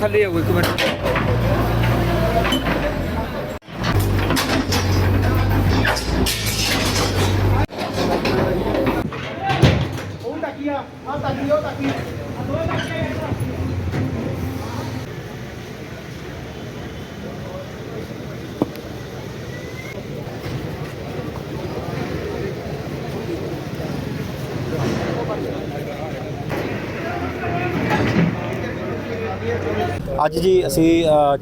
ਥੱਲੇ ਆਓ ਇੱਕ ਮਿੰਟ। ਅੱਜ ਜੀ ਅਸੀਂ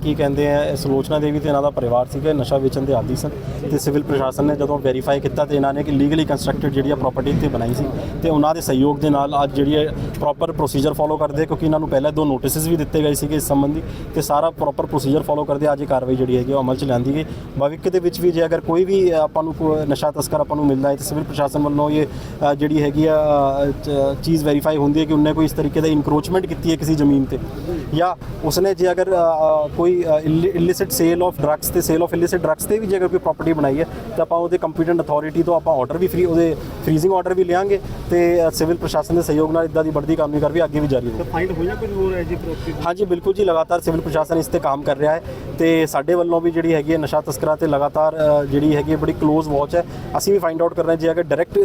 ਕੀ ਕਹਿੰਦੇ ਆ ਸਲੋਚਨਾ ਦੇਵੀ ਤੇ ਇਹਨਾਂ ਦਾ ਪਰਿਵਾਰ ਸੀਗਾ ਨਸ਼ਾ ਵੇਚਣ ਦੇ ਆਦੀ ਸਨ ਤੇ ਸਿਵਲ ਪ੍ਰਸ਼ਾਸਨ ਨੇ ਜਦੋਂ ਵੈਰੀਫਾਈ ਕੀਤਾ ਤੇ ਇਹਨਾਂ ਨੇ ਕਿ ਲੀਗਲੀ ਕੰਸਟਰਕਟਡ ਜਿਹੜੀ ਆ ਪ੍ਰਾਪਰਟੀ ਇੱਥੇ ਬਣਾਈ ਸੀ ਤੇ ਉਹਨਾਂ ਦੇ ਸਹਿਯੋਗ ਦੇ ਨਾਲ ਅੱਜ ਜਿਹੜੀ ਹੈ ਪ੍ਰੋਪਰ ਪ੍ਰੋਸੀਜਰ ਫੋਲੋ ਕਰਦੇ ਕਿਉਂਕਿ ਇਹਨਾਂ ਨੂੰ ਪਹਿਲਾਂ ਦੋ ਨੋਟਿਸਸ ਵੀ ਦਿੱਤੇ ਗਏ ਸੀਗੇ ਇਸ ਸੰਬੰਧੀ ਤੇ ਸਾਰਾ ਪ੍ਰੋਪਰ ਪ੍ਰੋਸੀਜਰ ਫੋਲੋ ਕਰਦੇ ਅੱਜ ਇਹ ਕਾਰਵਾਈ ਜਿਹੜੀ ਹੈਗੀ ਉਹ ਅਮਲ ਚ ਲਿਆਂਦੀ ਗਈ। ਭਵਿੱਖ ਦੇ ਵਿੱਚ ਵੀ ਜੇ ਅਗਰ ਕੋਈ ਵੀ ਆਪਾਂ ਨੂੰ ਨਸ਼ਾ ਤਸਕਰ ਆਪਾਂ ਨੂੰ ਮਿਲਦਾ ਹੈ ਤੇ ਸਿਵਲ ਪ੍ਰਸ਼ਾਸਨ ਵੱਲੋਂ ਇਹ ਜਿਹੜੀ ਹੈਗੀ ਆ ਚੀਜ਼ ਵੈਰੀਫਾਈ ਹੁੰਦੀ ਹੈ ਕਿ ਉਹਨੇ ਕੋਈ ਇਸ ਤਰੀਕੇ ਦਾ ਇਨਕਰੋਚਮੈਂਟ ਕੀਤੀ ਹੈ ਕਿਸੇ ਜ਼ਮੀਨ ਤੇ ਜਾਂ ਉਸਨੇ ਜੇ ਅਗਰ ਕੋਈ ਇਲਿਸਿਟ ਸੇਲ ਆਫ ਡਰੱਗਸ ਤੇ ਸੇਲ ਆਫ ਇਲਿਸਿਟ ਡਰੱਗਸ ਤੇ ਵੀ ਜੇ ਅਗਰ ਕੋਈ ਪ੍ਰਾਪਰਟੀ ਬਣਾਈ ਹੈ ਤਾਂ ਆਪਾਂ ਉਹਦੇ ਕੰਪੀਟੈਂਟ ਅਥਾਰਟੀ ਤੋਂ ਆਪਾਂ ਆਰਡਰ ਵੀ ਫ੍ਰੀ ਉਹਦੇ ਫ੍ਰੀਜ਼ਿੰਗ ਆਰਡਰ ਵੀ ਲਿਆਂਗੇ ਤੇ ਸਿਵਲ ਪ੍ਰਸ਼ਾਸਨ ਦੇ ਸਹਿਯੋਗ ਨਾਲ ਇਦਾਂ ਦੀ ਵੱਡੀ ਕਾਨੂੰਨੀ ਕਾਰਵਾਈ ਅੱਗੇ ਵੀ ਜਾਰੀ ਰਹੇਗੀ। ਫਾਈਂਡ ਹੋਈਆਂ ਕੁਝ ਹੋਰ ਹੈ ਜੀ ਪ੍ਰੋਪਰਟੀ ਹਾਂਜੀ ਬਿਲਕੁਲ ਜੀ ਲਗਾਤਾਰ ਸਿਵਲ ਪ੍ਰਸ਼ਾਸਨ ਇਸ ਤੇ ਕੰਮ ਕਰ ਰਿਹਾ ਹੈ ਤੇ ਸਾਡੇ ਵੱਲੋਂ ਵੀ ਜਿਹੜੀ ਹੈਗੀ ਹੈ ਨਸ਼ਾ ਤਸਕਰਾਂ ਤੇ ਲਗਾਤਾਰ ਜਿਹੜੀ ਹੈਗੀ ਹੈ ਬੜੀ ਕਲੋਜ਼ ਵਾਚ ਹੈ। ਅਸੀਂ ਵੀ ਫਾਈਂਡ ਆਊਟ ਕਰ ਰਹੇ ਹਾਂ ਜੇ ਅਗਰ ਡਾਇਰੈਕਟ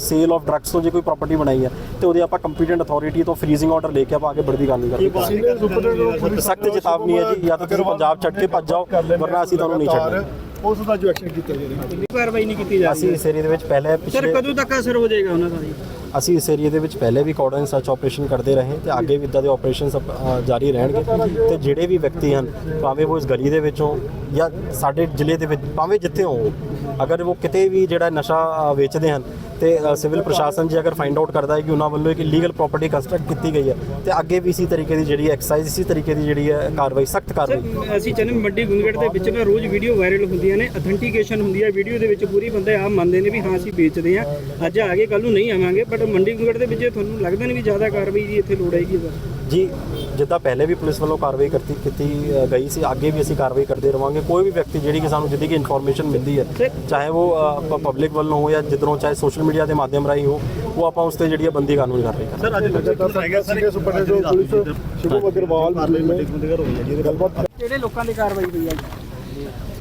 ਸੇਲ ਆਫ ਡਰੱਗਸ ਤੋਂ ਜੇ ਕੋਈ ਪ੍ਰਾਪਰਟੀ ਬਣਾਈ ਹੈ ਤੇ ਉਹਦੇ ਆਪਾਂ ਕੰਪੀਟੈਂਟ ਅਥਾਰਟੀ ਤੋਂ ਫ੍ਰੀਜ਼ਿੰਗ ਆਰਡਰ ਲੈ ਕੇ ਆਪਾਂ ਅੱਗੇ ਬੜੀ ਕਾਨੂੰਨੀ ਕਾਰਵਾਈ ਕਰਾਂਗੇ ਸਖਤ ਚੇਤਾਵਨੀ ਹੈ ਜੀ ਜਾਂ ਤਾਂ ਤੁਸੀਂ ਪੰਜਾਬ ਛੱਡ ਕੇ ਭੱਜ ਜਾਓ ਵਰਨਾ ਅਸੀਂ ਤੁਹਾਨੂੰ ਨਹੀਂ ਛੱਡਾਂਗੇ ਉਸ ਦਾ ਜੋ ਐਕਸ਼ਨ ਕੀਤਾ ਜਾ ਰਿਹਾ ਕਾਰਵਾਈ ਨਹੀਂ ਕੀਤੀ ਜਾ ਅਸੀਂ ਇਸ ਏਰੀਏ ਦੇ ਵਿੱਚ ਪਹਿਲੇ ਸਰ ਪਿਛਲੇ ਕਦੋਂ ਤੱਕ ਅਸਰ ਹੋ ਜਾਏਗਾ ਉਹਨਾਂ ਦਾ ਜੀ? ਅਸੀਂ ਇਸ ਏਰੀਏ ਦੇ ਵਿੱਚ ਪਹਿਲੇ ਵੀ ਕੋਡਨ ਸਰਚ ਆਪਰੇਸ਼ਨ ਕਰਦੇ ਰਹੇ ਤੇ ਅੱਗੇ ਵੀ ਇਦਾਂ ਦੇ ਆਪਰੇਸ਼ਨ ਜਾਰੀ ਰਹਿਣਗੇ। ਤੇ ਜਿਹੜੇ ਵੀ ਵਿਅਕਤੀ ਹਨ ਭਾਵੇਂ ਉਹ ਇਸ ਗਲੀ ਦੇ ਵਿੱਚੋਂ ਜਾਂ ਸਾਡੇ ਜ਼ਿਲ੍ਹੇ ਦੇ ਵਿੱਚ ਭਾਵੇਂ ਜਿੱਥੇ ਹੋਣ ਅਗਰ ਉਹ ਕਿਤੇ ਵੀ ਜਿਹੜਾ ਨਸ਼ਾ ਵੇਚਦੇ ਹਨ ਤੇ ਸਿਵਲ ਪ੍ਰਸ਼ਾਸਨ ਜੇ ਅਗਰ ਫਾਈਂਡ ਆਊਟ ਕਰਦਾ ਹੈ ਕਿ ਉਹਨਾਂ ਵੱਲੋਂ ਇੱਕ ਲੀਗਲ ਪ੍ਰਾਪਰਟੀ ਕੰਸਟਰਕਟ ਕੀਤੀ ਗਈ ਹੈ ਤੇ ਅੱਗੇ ਵੀ ਇਸੇ ਤਰੀਕੇ ਦੀ ਜਿਹੜੀ ਐਕਸਰਸਾਈਜ਼ ਇਸੇ ਤਰੀਕੇ ਦੀ ਜਿਹੜੀ ਹੈ ਕਾਰਵਾਈ ਸਖਤ ਕਾਰਵਾਈ। ਅਸੀਂ ਚੰਨ ਮੰਡੀ ਗੁੰਗੜ ਦੇ ਵਿੱਚ ਨਾ ਰੋਜ਼ ਵੀਡੀਓ ਵਾਇਰਲ ਹੁੰਦੀਆਂ ਨੇ ਅਥੈਂਟੀਕੇਸ਼ਨ ਹੁੰਦੀ ਹੈ ਵੀਡੀਓ ਦੇ ਵਿੱਚ ਪੂਰੀ ਬੰਦੇ ਆ ਮੰਨਦੇ ਨੇ ਵੀ ਹਾਂ ਅਸੀਂ ਵੇਚਦੇ ਆ ਅੱਜ ਆ ਗਏ ਕੱਲ ਨੂੰ ਨਹੀਂ ਆਵਾਂਗੇ ਬਟ ਮੰਡੀ ਗੁੰਗੜ ਦੇ ਵਿੱਚ ਤੁਹਾਨੂੰ ਲੱਗਦਾ ਨਹੀਂ ਵੀ ਜ਼ਿਆਦਾ ਕਾਰਵਾਈ ਜੀ ਇੱਥੇ ਲੋੜ ਹੈਗੀ ਜੀ ਜਿੱਦਾਂ ਪਹਿਲੇ ਵੀ ਪੁਲਿਸ ਵੱਲੋਂ ਕਾਰਵਾਈ ਕਰਤੀ ਕੀਤੀ ਗਈ ਸੀ ਅੱਗੇ ਵੀ ਅਸੀਂ ਕਾਰਵਾਈ ਕਰਦੇ ਰਵਾਂਗੇ। ਕੋਈ ਵੀ ਵਿਅਕਤੀ ਜਿਹੜੀ ਕਿ ਸਾਨੂੰ ਜਿੱਦੀ ਕਿ ਇਨਫੋਰਮੇਸ਼ਨ ਮਿਲਦੀ ਹੈ ਚਾਹੇ ਉਹ ਪਬਲਿਕ ਵੱਲੋਂ ਹੋ ਜਾਂ ਜਿੱਧਰੋਂ ਚਾਹੇ ਸੋਸ਼ਲ ਮੀਡੀਆ ਦੇ ਮਾਧਿਅਮ ਰਾਹੀਂ ਹੋ ਉਹ ਆਪਾਂ ਉਸ ਤੇ ਜਿਹੜੀ ਹੈ ਬੰਦੀ ਕਾਨੂੰਨੀ ਕਾਰਵਾਈ ਕਰਾਂਗੇ ਸਰ ਅੱਜ ਲਗਾਤਾਰ ਹੈਗਾ ਸੀਨੀਅਰ ਸੁਪਰਡੈਂਟ ਜੋ ਪੁਲਿਸ ਸ਼ਿਵੂ ਅਗਰਵਾਲ ਹੈ ਗੱਲਬਾਤ ਕਿਹੜੇ ਲੋਕਾਂ ਦੀ ਕਾਰਵਾਈ ਹੋਈ ਹੈ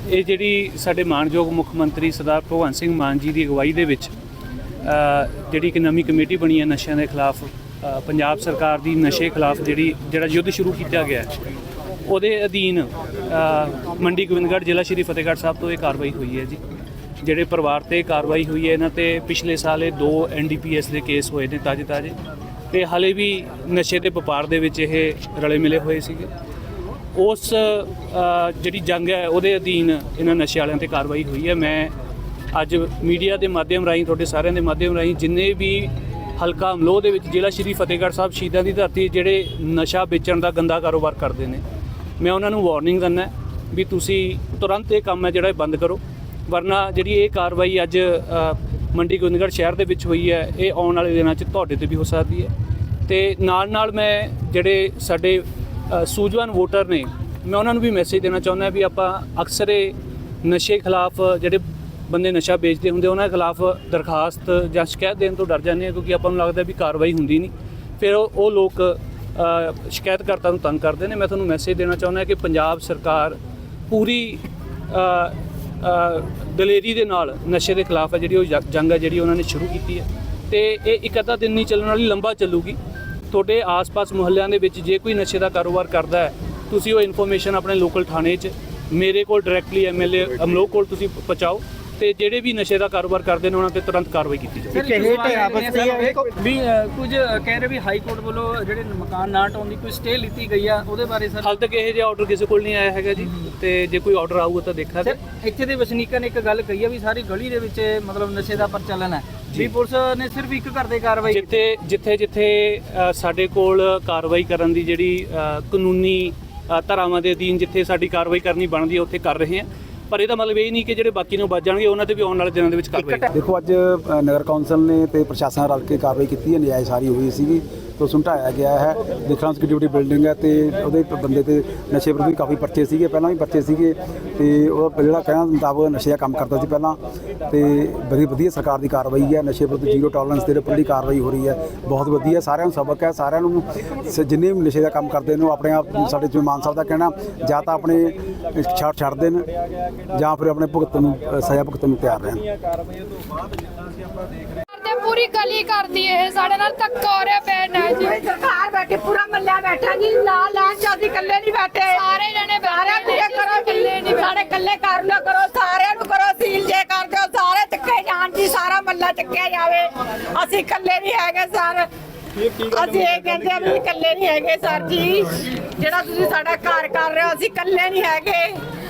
ਇਹ ਜਿਹੜੀ ਸਾਡੇ ਮਾਨਯੋਗ ਮੁੱਖ ਮੰਤਰੀ ਸਰਦਾਰ ਭਗਵੰਤ ਸਿੰਘ ਮਾਨ ਜੀ ਦੀ ਅਗਵਾਈ ਦੇ ਵਿੱਚ ਜਿਹੜੀ ਇੱਕ ਨਵੀਂ ਕਮੇਟੀ ਬਣੀ ਹੈ ਨਸ਼ਿਆਂ ਦੇ ਖਿਲਾਫ ਪੰਜਾਬ ਸਰਕਾਰ ਦੀ ਨਸ਼ੇ ਖਿਲਾਫ ਜਿਹੜੀ, ਜਿਹੜਾ ਯੁੱਧ ਸ਼ੁਰੂ ਕੀਤਾ ਗਿਆ ਉਹਦੇ ਅਧੀਨ ਮੰਡੀ ਗੋਬਿੰਦਗੜ੍ਹ ਜ਼ਿਲ੍ਹਾ ਸ਼੍ਰੀ ਫਤਿਹਗੜ੍ਹ ਸਾਹਿਬ ਤੋਂ ਇਹ ਕਾਰਵਾਈ ਹੋਈ ਹੈ ਜੀ। ਜਿਹੜੇ ਪਰਿਵਾਰ ਤੇ ਕਾਰਵਾਈ ਹੋਈ ਹੈ, ਇਹਨਾਂ ਤੇ ਪਿਛਲੇ ਸਾਲ ਇਹ ਦੋ ਐਨਡੀਪੀਐਸ ਦੇ ਕੇਸ ਹੋਏ ਨੇ ਤਾਜੇ ਤਾਜੇ ਤੇ ਹਾਲੇ ਵੀ ਨਸ਼ੇ ਦੇ ਵਪਾਰ ਦੇ ਵਿੱਚ ਇਹ ਰਲੇ ਮਿਲੇ ਹੋਏ ਸੀਗੇ। ਉਸ ਜਿਹੜੀ ਜੰਗ ਹੈ, ਉਹਦੇ ਅਧੀਨ ਇਹਨਾਂ ਨਸ਼ੇ ਵਾਲਿਆਂ ਤੇ ਕਾਰਵਾਈ ਹੋਈ ਹੈ। ਮੈਂ ਅੱਜ ਮੀਡੀਆ ਦੇ ਮਾਧਿਅਮ ਰਾਹੀਂ, ਤੁਹਾਡੇ ਸਾਰਿਆਂ ਦੇ ਮਾਧਿਅਮ ਰਾਹੀਂ ਜਿੰਨੇ ਵੀ ਹਲਕਾ ਅਮਲੋਹ ਦੇ ਵਿੱਚ ਜ਼ਿਲ੍ਹਾ ਸ਼੍ਰੀ ਫਤਿਹਗੜ੍ਹ ਸਾਹਿਬ ਸ਼ਹੀਦਾਂ ਦੀ ਧਰਤੀ ਜਿਹੜੇ ਨਸ਼ਾ ਵੇਚਣ ਦਾ ਗੰਦਾ ਕਾਰੋਬਾਰ ਕਰਦੇ ਨੇ। ਮੈਂ ਉਹਨਾਂ ਨੂੰ ਵਾਰਨਿੰਗ ਦਿੰਦਾ ਵੀ ਤੁਸੀਂ ਤੁਰੰਤ ਇਹ ਕੰਮ ਹੈ ਜਿਹੜਾ ਇਹ ਬੰਦ ਕਰੋ। ਵਰਨਾ ਜਿਹੜੀ ਇਹ ਕਾਰਵਾਈ ਅੱਜ ਮੰਡੀ ਗੋਬਿੰਦਗੜ੍ਹ ਸ਼ਹਿਰ ਦੇ ਵਿੱਚ ਹੋਈ ਹੈ, ਇਹ ਆਉਣ ਵਾਲੇ ਦਿਨਾਂ 'ਚ ਤੁਹਾਡੇ ਤੇ ਵੀ ਹੋ ਸਕਦੀ ਹੈ। ਤੇ ਨਾਲ ਨਾਲ ਮੈਂ ਜਿਹੜੇ ਸਾਡੇ ਸੂਝਵਾਨ ਵੋਟਰ ਨੇ, ਮੈਂ ਉਹਨਾਂ ਨੂੰ ਵੀ ਮੈਸੇਜ ਦੇਣਾ ਚਾਹੁੰਦਾ ਵੀ ਆਪਾਂ ਅਕਸਰ ਇਹ ਨਸ਼ੇ ਖਿਲਾਫ ਜਿਹੜੇ ਬੰਦੇ ਨਸ਼ਾ ਵੇਚਦੇ ਹੁੰਦੇ, ਉਹਨਾਂ ਖਿਲਾਫ ਦਰਖਾਸਤ ਜਾਂ ਸ਼ਿਕਾਇਤ ਦੇਣ ਤੋਂ ਡਰ ਜਾਂਦੇ ਆ, ਕਿਉਂਕਿ ਆਪਾਂ ਨੂੰ ਲੱਗਦਾ ਵੀ ਕਾਰਵਾਈ ਹੁੰਦੀ ਨਹੀਂ। ਫਿਰ ਉਹ ਲੋਕ ਸ਼ਿਕਾਇਤਕਰਤਾ ਨੂੰ ਤੰਗ ਕਰਦੇ ਨੇ। ਮੈਂ ਤੁਹਾਨੂੰ ਮੈਸੇਜ ਦੇਣਾ ਚਾਹੁੰਦਾ ਕਿ ਪੰਜਾਬ ਸਰਕਾਰ ਪੂਰੀ ਦਲੇਰੀ ਦੇ ਨਾਲ ਨਸ਼ੇ ਦੇ ਖਿਲਾਫ ਹੈ, ਜਿਹੜੀ ਉਹ ਜੰਗ ਹੈ, ਜਿਹੜੀ ਉਹਨਾਂ ਨੇ ਸ਼ੁਰੂ ਕੀਤੀ ਹੈ। ਤੇ ਇਹ ਇੱਕ ਅੱਧਾ ਦਿਨ ਨਹੀਂ ਚੱਲਣ ਵਾਲੀ, ਲੰਬਾ ਚੱਲੂਗੀ। ਤੁਹਾਡੇ ਆਸ-ਪਾਸ ਮੁਹੱਲਿਆਂ ਦੇ ਵਿੱਚ ਜੇ ਕੋਈ ਨਸ਼ੇ ਦਾ ਕਾਰੋਬਾਰ ਕਰਦਾ ਹੈ, ਤੁਸੀਂ ਉਹ ਇਨਫੋਰਮੇਸ਼ਨ ਆਪਣੇ ਲੋਕਲ ਥਾਣੇ 'ਚ, ਮੇਰੇ ਕੋਲ ਡਾਇਰੈਕਟਲੀ ਐਮਐਲਏ ਅਮਲੋਕ ਕੋਲ ਤੁਸੀਂ ਪਹੁੰਚਾਓ। ਤੇ ਜਿਹੜੇ ਵੀ ਨਸ਼ੇ ਦਾ ਕਾਰੋਬਾਰ ਕਰਦੇ ਨੇ ਉਹਨਾਂ ਤੇ ਤੁਰੰਤ ਕਾਰਵਾਈ ਕੀਤੀ ਜਾਵੇ ਕਿਹੜੇ ਢੇਰਾ ਬਸਤੀ ਹੈ ਵੀ ਅ, ਕੁਝ ਕਹਿ ਰਹੇ ਵੀ ਹਾਈ ਕੋਰਟ ਵੱਲੋਂ ਜਿਹੜੇ ਮਕਾਨ ਨਾ ਢਾਉਣ ਦੀ ਕੋਈ ਸਟੇ ਲਿੱਤੀ ਗਈ ਆ ਉਹਦੇ ਬਾਰੇ ਸਰ? ਹਾਲ ਤੱਕ ਇਹ ਜਿਹਾ ਆਰਡਰ ਕਿਸੇ ਕੋਲ ਨਹੀਂ ਆਇਆ ਹੈਗਾ ਜੀ ਤੇ ਜੇ ਕੋਈ ਆਰਡਰ ਆਊਗਾ ਤਾਂ ਦੇਖਾਂਗੇ। ਸਰ ਇੱਥੇ ਦੇ ਵਸਨੀਕਾਂ ਨੇ ਇੱਕ ਗੱਲ ਕਹੀ ਆ ਵੀ ਸਾਰੀ ਗਲੀ ਦੇ ਵਿੱਚ ਮਤਲਬ ਨਸ਼ੇ ਦਾ ਪ੍ਰਚਲਨ ਹੈ। ਵੀ ਪੁਲਿਸ ਨੇ ਸਿਰਫ ਇੱਕ ਘਰ ਦੇ ਕਾਰਵਾਈ ਕੀਤੀ ਜਿੱਥੇ ਜਿੱਥੇ ਜਿੱਥੇ ਅ, ਸਾਡੇ ਕੋਲ ਕਾਰਵਾਈ ਕਰਨ ਦੀ ਜਿਹੜੀ ਅ, ਕਾਨੂੰਨੀ ਅ, ਧਾਰਾਵਾਂ ਦੇ ਅਧੀਨ ਜਿੱਥੇ ਸਾਡੀ ਕਾਰਵਾਈ ਕਰਨੀ ਬਣਦੀ ਹੈ ਉੱਥੇ ਕਰ ਰਹੇ ਹਾਂ ਪਰ ਇਹਦਾ ਮਤਲਬ ਇਹ ਨਹੀਂ ਕਿ ਜਿਹੜੇ ਬਾਕੀ ਨੂੰ ਬਚ ਜਾਣਗੇ, ਉਹਨਾਂ ਤੇ ਵੀ ਆਉਣ ਵਾਲੇ ਦਿਨਾਂ ਦੇ ਵਿੱਚ ਕਾਰਵਾਈ ਦੇਖੋ ਅੱਜ ਨਗਰ ਕੌਂਸਲ ਨੇ ਤੇ ਪ੍ਰਸ਼ਾਸਨ ਰਲ ਕੇ ਕਾਰਵਾਈ ਕੀਤੀ ਹੈ ਨਜਾਇਜ਼ ਸਾਰੀ ਹੋਈ ਸੀਗੀ। ਤੋਂ ਸੁਲਟਾਇਆ ਗਿਆ ਹੈ। ਦੇਖਣਾ ਕਿੱਡੀ ਬਿਲਡਿੰਗ ਹੈ ਤੇ ਉਹਦੇ ਬੰਦੇ ਤੇ ਨਸ਼ੇ ਵਿਰੁੱਧ ਵੀ ਕਾਫੀ ਪਰਚੇ ਸੀਗੇ, ਪਹਿਲਾਂ ਵੀ ਪਰਚੇ ਸੀਗੇ ਤੇ ਉਹ ਜਿਹੜਾ ਕਹਿਣਾ ਮੁਤਾਬਕ ਨਸ਼ੇ ਦਾ ਕੰਮ ਕਰਦਾ ਸੀ ਪਹਿਲਾਂ ਤੇ ਬੜੀ ਵਧੀਆ ਸਰਕਾਰ ਦੀ ਕਾਰਵਾਈ ਹੈ, ਨਸ਼ੇ ਵਿਰੁੱਧ ਜ਼ੀਰੋ ਟੋਲਰੈਂਸ ਦੇ ਉੱਪਰ ਦੀ ਕਾਰਵਾਈ ਹੋ ਰਹੀ ਹੈ। ਬਹੁਤ ਵਧੀਆ, ਸਾਰਿਆਂ ਨੂੰ ਸਬਕ ਹੈ, ਸਾਰਿਆਂ ਨੂੰ ਸ- ਜਿੰਨੇ ਵੀ ਨਸ਼ੇ ਦਾ ਕੰਮ ਕਰਦੇ ਨੇ ਉਹ ਆਪਣੇ ਆਪ ਸਾਡੇ ਜਿਵੇਂ ਮਾਨ ਸਾਹਿਬ ਦਾ ਕਹਿਣਾ, ਜਾਂ ਤਾਂ ਆਪਣੇ ਛੱਡ ਛੱਡ ਦੇਣ ਜਾਂ ਫਿਰ ਆਪਣੇ ਭੁਗਤਣ ਨੂੰ ਸਜ਼ਾ ਭੁਗਤਣ ਨੂੰ ਤਿਆਰ ਰਹਿਣ। ਤੇ ਪੂਰੀ ਗਲੀ ਕਰਦੀ ਇਹ ਸਾਡੇ ਨਾਲ ਧੱਕਾ ਹੋ ਰਿਹਾ ਪੈਣ ਹੈ ਜੀ। ਸਰਕਾਰ ਬੈਠੀ ਪੂਰਾ ਮੱਲਾ ਬੈਠਾ ਜੀ ਨਾਲ ਲਾਣ ਚ ਅਸੀਂ ਇਕੱਲੇ ਨਹੀਂ ਬੈਠੇ। ਸਾਰੇ ਜਣੇ ਸਾਰਿਆਂ ਨੂੰ ਇਹ ਕਰੋ ਇਕੱਲੇ ਨਹੀਂ ਸਾਡੇ ਇਕੱਲੇ ਕਰ ਲਿਆ ਕਰੋ ਸਾਰਿਆਂ ਨੂੰ ਕਰੋ ਸੀਲ ਜੇ ਕਰ ਦਿਓ ਸਾਰੇ ਚੱਕੇ ਜਾਣ ਜੀ ਸਾਰਾ ਮੱਲਾ ਚੱਕਿਆ ਜਾਵੇ। ਅਸੀਂ ਇਕੱਲੇ ਨਹੀਂ ਹੈਗੇ ਸਰ। ਅਸੀਂ ਇਹ ਕਹਿੰਦੇ ਆ ਵੀ ਇਕੱਲੇ ਨਹੀਂ ਹੈਗੇ ਸਰ ਜੀ। ਜਿਹੜਾ ਤੁਸੀਂ ਸਾਡਾ ਘਰ ਕਰ ਰਹੇ ਹੋ ਅਸੀਂ ਇਕੱਲੇ ਨਹੀਂ ਹੈਗੇ।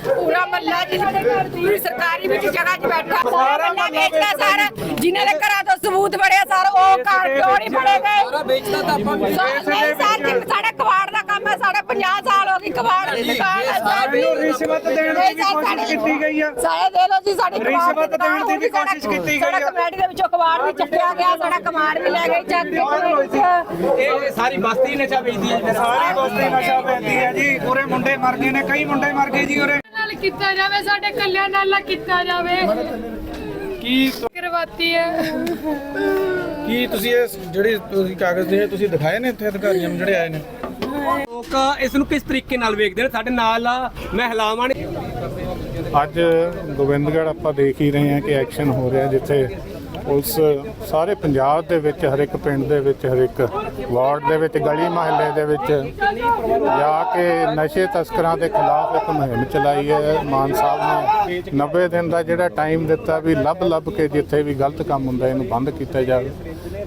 ਪੂਰਾ ਮੱਲਾ ਜੀ ਸਾਡੇ ਘਰ ਦੀ ਸਰਕਾਰੀ ਵਿੱਚ ਜਗ੍ਹਾ 'ਚ ਬੈਠਾ ਸਾਰਾ ਮੱਲਾ ਵੇਚਦਾ ਸਰ ਜਿਨ੍ਹਾਂ ਦੇ ਘਰਾਂ ਤੋਂ ਸਬੂਤ ਬੜਿਆ ਸਰ ਉਹ ਘਰ ਕਿਉਂ ਨਹੀਂ ਫੜੇ ਗਏ। ਸਾਰਾ ਵੇਚਦਾ ਤਾਂ ਆਪਾਂ ਨਹੀਂ ਸਰ ਜੀ ਸਾਡਾ ਕਬਾੜ ਦਾ ਕੰਮ ਹੈ ਸਾਡਾ 50 ਸਾਲ ਹੋ ਗਏ ਕਬਾੜ ਦੀ ਦੁਕਾਨ ਹੈ ਸਰ ਰਿਸ਼ਵਤ ਦੇਣ ਦੀ ਵੀ ਕੋਸ਼ਿਸ਼ ਕੀਤੀ ਗਈ ਆ। ਸਾਰੇ ਦੇ ਲੋ ਜੀ ਸਾਡੀ ਰਿਸ਼ਵਤ ਦੇਣ ਦੀ ਵੀ ਸਾਡਾ- ਕੋਸ਼ਿਸ਼ ਕੀਤੀ ਗਈ ਸਾਡਾ ਆ। ਕਮੇਟੀ ਦੇ ਵਿੱਚੋਂ ਕਬਾੜ ਵੀ ਚੱਕਿਆ ਗਿਆ ਸਾਡਾ ਕਮਾੜ ਵੀ ਲੈ ਗਏ ਚੱਕ ਕੇ ਇਹ ਸਾਰੀ ਬਸਤੀ ਨਸ਼ਾ ਵੇਚਦੀ ਹੈ ਸਾਰੀ ਬਸਤੀ ਨਸ਼ਾ ਵੇਚਦੀ ਹੈ ਜੀ ਪੂਰੇ ਮੁੰਡੇ ਮਰ ਗਏ ਨੇ ਕਈ ਮੁੰਡੇ ਮਰ ਗਏ ਜੀ ਉਰੇ। ਕੀਤਾ ਜਾਵੇ ਸਾਡੇ ਕੱਲਿਆਂ ਨਾਲ ਨਾ ਕੀਤਾ ਜਾਵੇ। ਕੀ ਕਰਵਾਤੀ ਹੈ। ਕੀ ਤੁਸੀਂ ਇਹ ਜਿਹੜੇ ਤੁਸੀਂ ਕਾਗਜ਼ ਦੇ ਤੁਸੀਂ ਦਿਖਾਏ ਨੇ ਇੱਥੇ ਅਧਿਕਾਰੀਆਂ ਨੂੰ ਜਿਹੜੇ ਆਏ ਨੇ? ਲੋਕ ਇਸ ਨੂੰ ਕਿਸ ਤਰੀਕੇ ਨਾਲ ਵੇਖਦੇ ਨੇ? ਸਾਡੇ ਨਾਲ ਮਹਿਲਾਵਾਂ ਨੇ ਅੱਜ ਗੋਬਿੰਦਗੜ੍ਹ ਆਪਾਂ ਦੇਖ ਹੀ ਰਹੇ ਹਾਂ ਕਿ ਐਕਸ਼ਨ ਹੋ ਰਿਹਾ ਜਿੱਥੇ ਪੁਲਿਸ ਸਾਰੇ ਪੰਜਾਬ ਦੇ ਵਿੱਚ, ਹਰ ਇੱਕ ਪਿੰਡ ਦੇ ਵਿੱਚ, ਹਰ ਇੱਕ ਵਾਰਡ ਦੇ ਵਿੱਚ, ਗਲੀ ਮਹੱਲੇ ਦੇ ਵਿੱਚ ਜਾ ਕੇ ਨਸ਼ੇ ਤਸਕਰਾਂ ਦੇ ਖਿਲਾਫ ਇੱਕ ਮੁਹਿੰਮ ਚਲਾਈ ਹੈ। ਮਾਨ ਸਾਹਿਬ ਨੇ 90 ਦਿਨ ਦਾ ਜਿਹੜਾ ਟਾਈਮ ਦਿੱਤਾ ਵੀ ਲੱਭ ਲੱਭ ਕੇ ਜਿੱਥੇ ਵੀ ਗਲਤ ਕੰਮ ਹੁੰਦਾ, ਇਹਨੂੰ ਬੰਦ ਕੀਤਾ ਜਾਵੇ।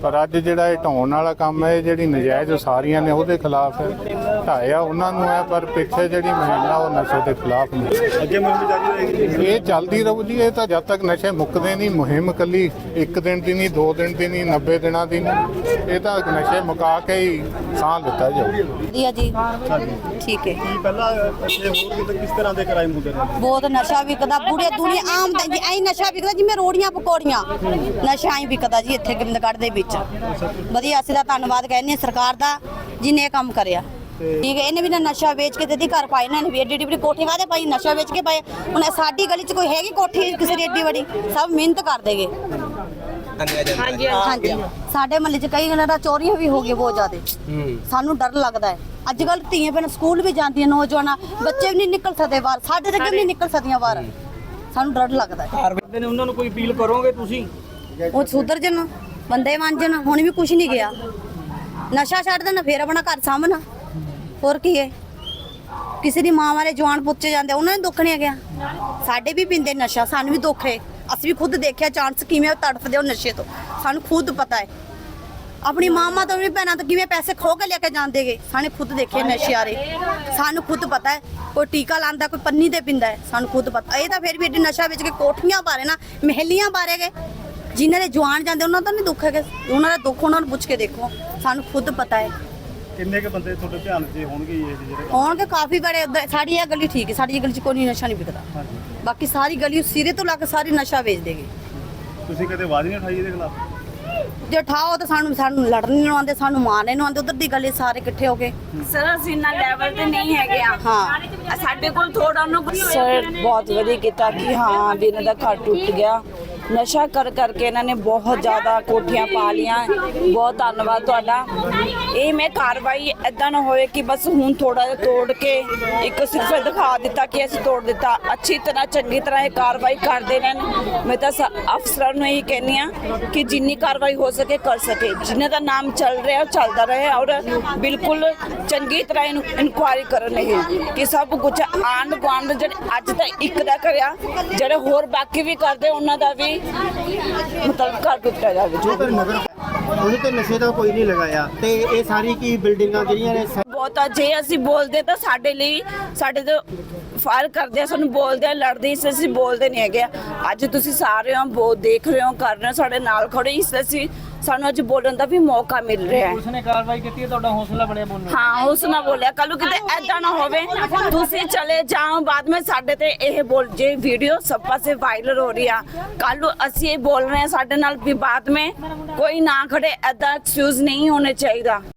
ਪਰ ਅੱਜ ਜਿਹੜਾ ਇਹ ਢਾਉਣ ਵਾਲਾ ਕੰਮ ਹੈ ਇਹ ਜਿਹੜੀ ਨਜਾਇਜ਼ ਉਸਾਰੀਆਂ ਨੇ ਉਹਦੇ ਖਿਲਾਫ ਹੈ ਢਾਇਆ ਉਹਨਾਂ ਨੂੰ ਹੈ ਪਰ ਪਿੱਛੇ ਜਿਹੜੀ ਮੁਹਿੰਮ ਆ ਉਹ ਨਸ਼ੇ ਦੇ ਖਿਲਾਫ ਨੇ। ਅੱਗੇ ਮੁਹਿੰਮ ਜਾਰੀ ਰਹੇਗੀ ਇਹ ਚੱਲਦੀ ਰਹੂ ਜੀ ਇਹ ਤਾਂ ਜਦ ਤੱਕ ਨਸ਼ੇ ਮੁੱਕਦੇ ਨਹੀਂ ਮੁਹਿੰਮ ਕੱਲੀ ਇੱਕ ਦਿਨ ਦੀ ਨਹੀਂ ਦੋ ਦਿਨ ਦੀ ਨਹੀਂ 90 ਦਿਨਾਂ ਦੀ ਨਹੀਂ ਇਹ ਤਾਂ ਨਸ਼ੇ ਮੁਕਾ ਕੇ ਹੀ ਸਾਹ ਲਿੱਤਾ ਜਾਊ ਵਧੀਆ ਜੀ। ਠੀਕ ਹੈ। ਕੀ ਪਹਿਲਾਂ ਇੱਥੇ ਹੋਰ ਕਿਤੇ ਕਿਸ ਤਰ੍ਹਾਂ ਦੇ ਕ੍ਰਾਈਮ ਹੁੰਦੇ ਨੇ ਬਹੁਤ ਨਸ਼ਾ ਵਿਕਦਾ ਪੂਰੇ ਦੁਨੀਆ ਆਮ ਤਾਂ ਜੀ ਐਂ ਨਸ਼ਾ ਵਿਕਦਾ ਜਿਵੇਂ ਰੋੜੀਆਂ ਪਕੌੜੀਆਂ। ਨਸ਼ਾ ਹੀ ਵਿਕਦਾ ਜੀ ਇੱਥੇ ਗੋਬਿੰਦਗੜ੍ਹ ਦੇ ਵਿੱਚ। ਵਧੀਆ ਅਸੀਂ ਦਾ ਧੰਨਵਾਦ ਕਹਿੰਦੇ ਹਾਂ ਸਰਕਾਰ ਦਾ ਜਿਹਨੇ ਇਹ ਕੰਮ ਕਰਿਆ। ਠੀਕ ਹੈ ਇਹਨੇ ਵੀ ਨਾ ਨਸ਼ਾ ਵੇਚ ਕੇ ਤੇ ਦੀ ਘਰ ਇਹਨਾਂ ਨੇ ਵੀ। ਏਡੀ ਏਡੀ ਵੱਡੀ ਕੋਠੀ ਕਾਹਦੇ ਪਾਈ ਨਸ਼ਾ ਵੇਚ ਕੇ ਪਾਏ। ਹੁਣ ਸਾਡੀ ਗਲੀ 'ਚ ਕੋਈ ਹੈਗੀ ਕੋਠੀ ਕਿਸੇ ਦੀ ਏਡੀ ਵੱਡੀ? ਸਭ ਮਿਹਨਤ ਕਰ ਦੇਗੇ ਹਾਂਜੀ ਹਾਂਜੀ। ਸਾਡੇ ਮਹੱਲੇ 'ਚ ਕਈ ਗਲਰਾਂ ਚੋਰੀਆਂ ਵੀ ਹੋ ਗਈਆਂ ਬਹੁਤ ਜ਼ਿਆਦਾ। ਸਾਨੂੰ ਡਰ ਲੱਗਦਾ ਹੈ। ਅੱਜ ਕੱਲ ਧੀਆਂ ਭੈਣਾਂ ਸਕੂਲ ਵੀ ਜਾਂਦੀਆਂ ਨੌਜਵਾਨਾਂ। ਬੱਚੇ ਵੀ ਨਹੀਂ ਨਿਕਲ ਸਕਦੇ ਬਾਹਰ। ਸਾਡੇ ਤੇ ਕਿਉਂ ਨਹੀਂ ਨਿਕਲ ਸਕਦੀਆਂ ਬਾਹਰ? ਸਾਨੂੰ ਡਰ ਲੱਗਦਾ ਹੈ। ਕਰਦੇ ਨੇ ਉਹਨਾਂ ਨੂੰ ਕੋਈ ਅਪੀਲ ਕਰੋਗੇ ਤੁਸੀਂ? ਉਹ ਸੁਧਰ ਜਨ ਬੰਦੇ ਵਾਂਝਣ, ਹੁਣ ਵੀ ਕੁਝ ਨਹੀਂ ਗਿਆ। ਨਸ਼ਾ ਛੱਡ ਦੇਣਾ ਫੇਰ ਆਪਣਾ ਘਰ ਸਾਂਭਣਾ। ਹੋਰ ਕੀ ਹੈ ਕਿਸੇ ਦੀ ਮਾਂ ਵਾਲੇ ਜਵਾਨ ਪੁੱਛੇ ਜਾਂਦੇ, ਉਹਨਾਂ ਨੂੰ ਦੁੱਖ ਨਹੀਂ ਗਿਆ ਸਾਡੇ ਵੀ ਪਿੰਦੇ ਨਸ਼ਾ, ਸਾਨੂੰ ਵੀ ਦੁੱਖ ਹੈ ਅਸੀਂ ਵੀ ਖੁਦ ਦੇਖਿਆ, ਚਾਂਸ ਕਿਵੇਂ ਤੜਫਦੇ ਉਹ ਨਸ਼ੇ ਤੋਂ। ਸਾਨੂੰ ਖੁਦ ਪਤਾ ਹੈ ਆਪਣੀ ਮਾਮਾ ਤੋਂ ਵੀ ਭੈਣਾਂ ਤੋਂ ਕਿਵੇਂ ਪੈਸੇ ਖੋ ਕੇ ਲੈ ਕੇ ਜਾਂਦੇਗੇ ਸਾਨੂੰ ਖੁਦ ਦੇਖੇ ਨਸ਼ੇ ਸਾਨੂੰ ਖੁਦ ਪਤਾ ਹੈ ਕੋਈ ਟੀਕਾ ਲਾਂਦਾ, ਕੋਈ ਪੰਨੀ ਤੇ ਪਿੰਦਾ ਹੈ ਸਾਨੂੰ ਖੁਦ ਪਤਾ। ਇਹ ਤਾਂ ਫਿਰ ਵੀ ਏਡੀ ਨਸ਼ਾ ਵਿੱਚ ਕੇ ਕੋਠੀਆਂ ਬਾਰੇ ਨਾ, ਮਹਿਲੀਆਂ ਬਾਰੇ ਗਏ ਜਿਨ੍ਹਾਂ ਦੇ ਜਵਾਨ ਜਾਂਦੇ ਉਹਨਾਂ ਦਾ ਨਹੀਂ ਦੁੱਖ ਹੈਗਾ। ਉਹਨਾਂ ਦਾ ਦੁੱਖ ਉਹਨਾਂ ਨੂੰ ਪੁੱਛ ਕੇ ਦੇਖੋ। ਸਾਨੂੰ ਖੁਦ ਪਤਾ ਹੈ। ਕਿੰਨੇ ਕੇ ਬੰਦੇ ਤੁਹਾਡੇ ਧਿਆਨ 'ਚ ਹੋਣਗੇ ਇਹ ਜਿਹੜੇ ਹੋਣਗੇ ਕਾਫੀ ਬੜੇ। ਉੱਧਰ- ਸਾਡੀ ਇਹ ਗਲੀ ਠੀਕ ਹੈ। ਸਾਡੀ ਇਹ ਗਲੀ 'ਚ ਕੋਈ ਨਸ਼ਾ ਨਹੀਂ ਵਿਕਦਾ। ਬਾਕੀ ਸਾਰੀ ਗਲੀ ਸਿਰੇ ਤੋਂ ਲੱਗ ਸਾਰੀ ਨਸ਼ਾ ਵੇਚ ਦੇਗੀ। ਤੁਸੀਂ ਕਦੇ ਆਵਾਜ਼ ਨਹੀਂ ਉਠਾਈ ਇਹਦੇ ਖਿਲਾਫ? ਜੇ ਠਾਓ ਤਾਂ ਸਾਨੂੰ ਸਾਨੂੰ ਲੜਨ ਨਹੀਂ ਆਉਂਦੇ ਸਾਨੂੰ ਮਾਰਨੇ ਨਹੀਂ ਆਉਂਦੇ। ਉਧਰ ਦੀ ਗਲੀ ਸਾਰੇ ਇਕੱਠੇ ਹੋ ਕੇ ਸਰ ਅਸੀਂ ਇੰਨਾ ਲੈਵਲ ਤੇ ਨਹੀਂ ਹੈਗੇ ਆ। ਹਾਂ। ਸਾਡੇ ਕੋਲ ਥੋੜਾ ਨੂੰ ਸਰ ਬਹੁਤ ਵਧੀਆ ਕੀਤਾ ਕਿ ਹਾਂ ਵੀ ਇਹਨਾਂ ਦਾ ਘਰ ਟੁੱਟ ਗਿਆ। ਨਸ਼ਾ ਕਰ ਕਰਕੇ ਇਹਨਾਂ ਨੇ ਬਹੁਤ ਜ਼ਿਆਦਾ ਕੋਠੀਆਂ ਪਾ ਲੀਆਂ ਬਹੁਤ ਧੰਨਵਾਦ ਤੁਹਾਡਾ। ਇਹ ਮੈਂ ਕਾਰਵਾਈ ਐਦਾਂ ਨਾ ਹੋਵੇ ਕਿ ਬਸ ਹੁਣ ਥੋੜਾ ਜਿਹਾ ਤੋੜ ਕੇ ਇੱਕ ਸਿਰਫ ਦਿਖਾ ਦਿੱਤਾ ਕਿ ਅਸੀਂ ਤੋੜ ਦਿੱਤਾ। ਅੱਛੀ ਤਰ੍ਹਾਂ, ਚੰਗੀ ਤਰ੍ਹਾਂ ਇਹ ਕਾਰਵਾਈ ਕਰਦੇ ਰਹਿਣ ਮੈਂ ਤਾਂ ਸ- ਅਫਸਰਾਂ ਨੂੰ ਇਹ ਕਹਿੰਦੀ ਆ ਕਿ ਜਿੰਨੀ ਕਾਰਵਾਈ ਹੋ ਸਕੇ ਕਰ ਸਕੇ। ਜਿਨ੍ਹਾਂ ਦਾ ਨਾਮ ਚੱਲ ਰਿਹਾ, ਉਹ ਚੱਲਦਾ ਰਹੇ ਔਰ ਬਿਲਕੁਲ ਚੰਗੀ ਤਰ੍ਹਾਂ ਇਹਨੂੰ ਇਨਕੁਆਇਰੀ ਕਰਨ ਇਹ ਕਿ ਸਭ ਕੁਝ ਆਂਡ ਗੁਆਂਢ ਜਿਹੜੇ ਅੱਜ ਤਾਂ ਇੱਕ ਦਾ ਕਰਿਆ, ਜਿਹੜੇ ਹੋਰ ਬਾਕੀ ਵੀ ਕਰਦੇ, ਉਹਨਾਂ ਦਾ ਵੀ ਮਤਲਬ ਘਰ ਟੁੱਟਿਆ ਜਾਵੇ। ਜੋ ਉਹਨੂੰ ਤੇ ਨਸ਼ੇ ਦਾ ਕੋਈ ਨਹੀਂ ਲਗਾਇਆ ਤੇ ਇਹ ਸਾਰੀ ਕੀ ਬਿਲਡਿੰਗਾਂ ਜਿਹੜੀਆਂ ਨੇ ਬਹੁਤ ਜੇ ਅਸੀਂ ਬੋਲਦੇ ਤਾਂ ਸਾਡੇ ਲਈ, ਸਾਡੇ ਤੋਂ ਫਾਇਰ ਕਰਦੇ ਆ, ਸਾਨੂੰ ਬੋਲਦੇ ਆ ਲੜਦੇ ਇਸ ਅਸੀਂ ਬੋਲਦੇ ਨਹੀਂ ਹੈਗੇ ਅੱਜ ਤੁਸੀਂ ਸਾਰੇ ਹੋ ਬਹੁਤ ਦੇਖ ਰਹੇ ਹੋ, ਕਰ ਰਹੇ ਹੋ, ਸਾਡੇ ਨਾਲ ਖੜੇ ਇਸ ਅਸੀਂ ਸਾਨੂੰ ਅੱਜ ਬੋਲਣ ਦਾ ਵੀ ਮੌਕਾ ਮਿਲ ਰਿਹਾ ਹੈ। ਉਸਨੇ ਕਾਰਵਾਈ ਕੀਤੀ ਹੈ ਤੁਹਾਡਾ ਹੌਸਲਾ ਬਣਿਆ ਬੋਲਣ ਹਾਂ ਉਸ ਨਾਲ ਬੋਲਿਆ ਕੱਲ ਕਿਤੇ ਐਦਾਂ ਨਾ ਹੋਵੇ। ਤੁਸੀਂ ਚਲੇ ਜਾਓ ਬਾਅਦ ਵਿੱਚ ਸਾਡੇ ਤੇ ਇਹ ਬੋਲ ਜੇ ਵੀਡੀਓ ਸਭ ਪਾਸੇ ਵਾਇਰਲ ਹੋ ਰਹੀ ਆ ਕੱਲ ਅਸੀਂ ਇਹ ਬੋਲ ਰਹੇ ਹਾਂ ਸਾਡੇ ਨਾਲ ਵੀ ਬਾਅਦ ਵਿੱਚ ਕੋਈ ਨਾ ਖੜੇ ਐਦਾਂ ਐਕਸਕਿਊਜ਼ ਨਹੀਂ ਹੋਣੇ ਚਾਹੀਦਾ।